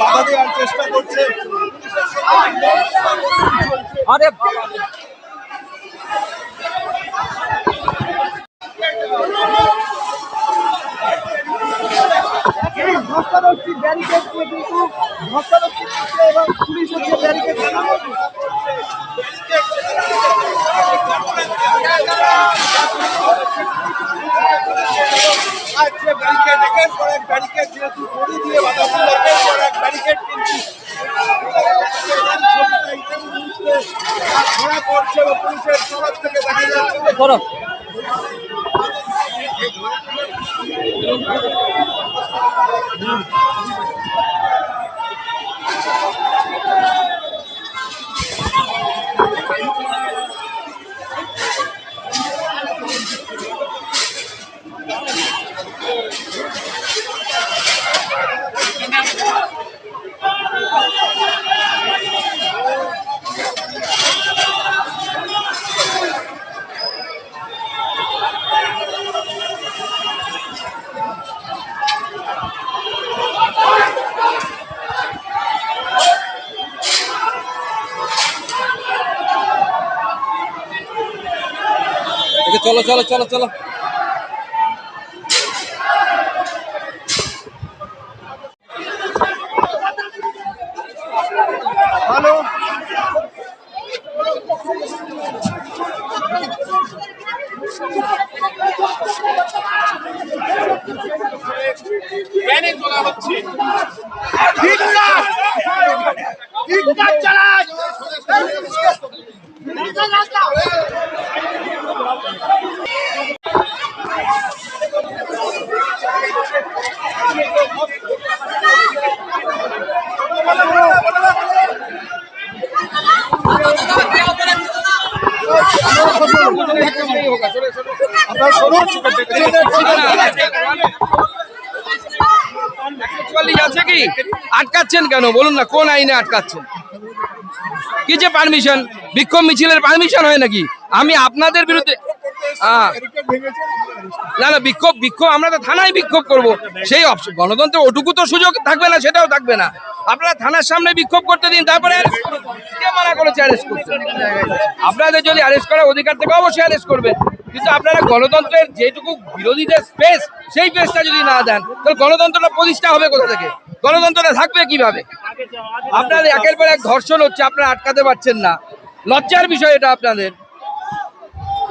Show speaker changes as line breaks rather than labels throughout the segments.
বাধা দেওয়ার চেষ্টা করছে।
আরে বাবা
ধস্তাধস্তি ব্যারিকেড কিন্তু ধস্তাধস্তি করছে এবং পুলিশ হচ্ছে ব্যারিকেড আজকে ব্যারিকেড পর এক ব্যারিকেড যেহেতু গড়ি দিয়ে বাধা একের পর এক ব্যারিকেড কিন্তু পড়ছে, পুলিশের তরফ থেকে দেখা যাচ্ছে।
চলো চলো চলো চলো।
হ্যালো। আপনার
চুয়াল্লিশ আছে কি? আটকাচ্ছেন কেন? বলুন না, কোন আইনে আটকাচ্ছেন? কি যে পারমিশন বিক্ষোভ মিছিলের পারমিশন হয় নাকি? আমি আপনাদের বিরুদ্ধে না না, বিক্ষোভ বিক্ষোভ, আমরা তো থানায় বিক্ষোভ করব। সেই অপশন গণতন্ত্রে ওটুকু তো সুযোগ থাকবে না, সেটাও থাকবে না। আপনারা থানার সামনে বিক্ষোভ করতে দিন, তারপরে আপনাদের যদি অ্যারেস্ট করার অধিকার থেকে, অবশ্যই অ্যারেস্ট করবেন। কিন্তু আপনারা গণতন্ত্রের যেটুকু বিরোধীদের স্পেস সেই স্পেসটা যদি না দেন, তাহলে গণতন্ত্রটা প্রতিষ্ঠা হবে কোথা থেকে? গণতন্ত্রটা থাকবে কীভাবে? আপনাদের একের পর এক ধর্ষণ হচ্ছে, আপনারা আটকাতে পারছেন না। লজ্জার বিষয় এটা আপনাদের।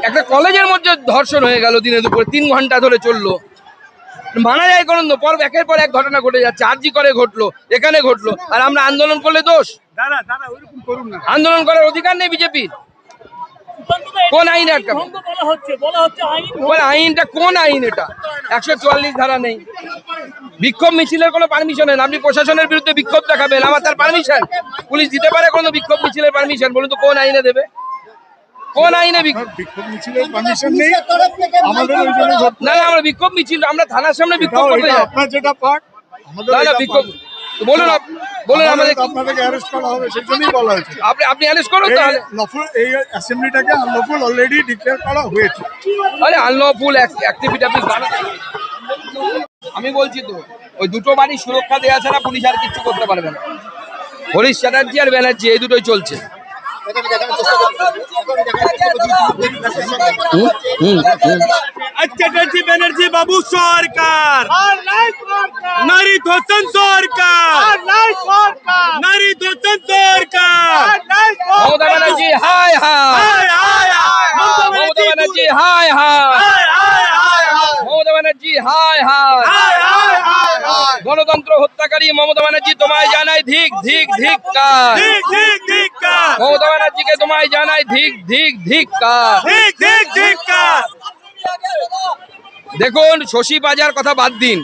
একটা কলেজের মধ্যে ধর্ষণ হয়ে গেল দিনে দুপুরে, তিন ঘণ্টা ধরে চলল। মানা যায় কোনো পর একের পর এক ঘটনা ঘটে যাচ্ছে। আরজি করে ঘটলো, এখানে ঘটলো। আর আমরা আন্দোলন করলে দোষ? আন্দোলন করার অধিকার নেই বিজেপির কোন আইন আটকাবে
বলা হচ্ছে বলা হচ্ছে আইন
বলে আইনটা কোন আইন এটা? একশো চুয়াল্লিশ ধারা নেই। বিক্ষোভ মিছিলের কোনো পারমিশন নেই। আপনি প্রশাসনের বিরুদ্ধে বিক্ষোভ দেখাবেন। আমার তার পারমিশন পুলিশ দিতে পারে কোনো বিক্ষোভ মিছিলের পারমিশন বলুন তো কোন আইনে দেবে? কোন আইনে বিক্ষোভ?
বিক্ষোভ মিছিলের পারমিশন নেই। আমাদের ওই জন্য
না না আমরা বিক্ষোভ মিছিল আমরা থানার সামনে বিক্ষোভ করতে
আপনার যেটা পার্ট আমাদের
না না
এটা
বিক্ষোভ বলুন বলুন আমাদের
আমাদের আপনাদেরকে অ্যারেস্ট করা হবে সেই জন্যই বলা হয়েছে।
আপনি আপনি অ্যারেস্ট করুন
এই
তাহলে।
লফুল এই অ্যাসেম্বলিটাকে আনলফুল অলরেডি ডিক্লেয়ার করা হয়েছে।
আরে আনলফুল অ্যাক্টিভিটি আপনি। আমি বলছি তো ওই দুটো বাড়ি সুরক্ষা দেওয়া ছাড়া পুলিশ আর কিচ্ছু করতে পারবে না। হরিশ চ্যাটার্জি আর ব্যানার্জি এই দুটোই চলছে। হুম, হুম, হুম।
চ্যাটার্জি ব্যানার্জি বাবু সরকার নারী ধর্ষণ সরকার নারী ধর্ষণ সরকার
মমতা ব্যানার্জি হাই হাই মমতা ব্যানার্জি হাই হাই মমতা ব্যানার্জি হাই হাই গণতন্ত্র হত্যাকারী মমতা ব্যানার্জি তোমায় জানাই ধিক ধিক ধিক কার মমতা ব্যানার্জিকে তোমায় জানাই ধিক ধিক ধিক কার
ঠিক ঠিক ঠিক কার
দেখুন শশী পাজার কথা বাদ দিন।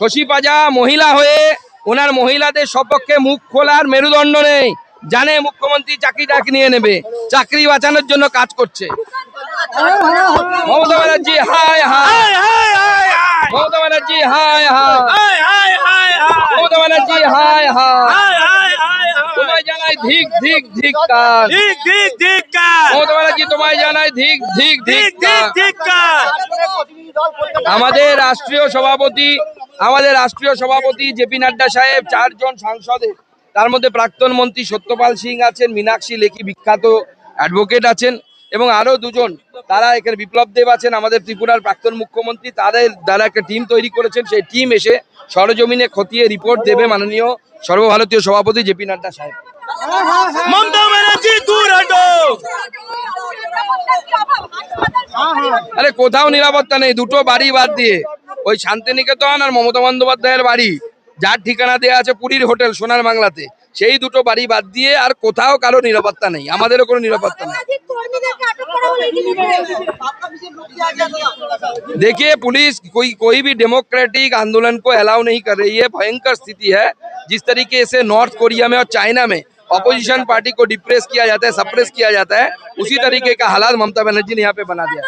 শশী পাজা মহিলা হয়ে ওনার মহিলাদের সপক্ষে মুখ খোলার মেরুদণ্ড নেই। জানে মুখ্যমন্ত্রী চাকরিটা নিয়ে নেবে চাকরি বাঁচানোর জন্য কাজ করছে। মমতা ব্যানার্জি হাই হাই
হাই হাই হাই
মমতা ব্যানার্জি হাই হাই মমতা ব্যানার্জি হাই হাই জানাই ধিক ধিক ধিক্কার
ধিক ধিক ধিক্কার
মমতা ব্যানার্জি তোমায় জানাই ধিক ধিক
ধিক ধিক
ধিক্কার
ধিক্কার
আমাদের রাষ্ট্রীয় সভাপতি আমাদের রাষ্ট্রীয় সভাপতি জেপি নাড্ডা সাহেব চারজন সাংসদের তার মধ্যে প্রাক্তন মন্ত্রী সত্যপাল সিং আছেন মীনাক্ষী লেখি বিখ্যাত অ্যাডভোকেট আছেন এবং আরও দুজন। তারা এখানে বিপ্লব দেব আছেন আমাদের ত্রিপুরার প্রাক্তন মুখ্যমন্ত্রী। তাদের দ্বারা একটা টিম তৈরি করেছেন সেই টিম এসে সরজমিনে খতিয়ে রিপোর্ট দেবে মাননীয় সর্বভারতীয় সভাপতি জেপি নাড্ডা সাহেব।
মমতা ব্যানার্জি দূর হটো
আরে কোথাও নিরাপত্তা নেই দুটো বাড়ি বাদ দিয়ে ওই শান্তিনিকেতন আর মমতা বন্দ্যোপাধ্যায়ের বাড়ি যার ঠিকানা দেওয়া আছে পুরীর হোটেল সোনার বাংলাতে সেই দুটো বাড়ি বাদ দিয়ে আর কোথাও কারো নিরাপত্তা নেই আমাদেরও কোনো নিরাপত্তা নেই
একাধিক কর্মীদেরকে আটক করা হলো এটি নিয়ে
देखिए पुलिस कोई कोई भी डेमोक्रेटिक आंदोलन को अलाउ नहीं कर रही है भयंकर स्थिति है जिस तरीके से नॉर्थ कोरिया में और चाइना में ऑपोजिशन पार्टी को डिप्रेस किया जाता है सप्रेस किया जाता है। उसी तरीके का हालात ममता बनर्जी ने यहाँ पे बना दिया।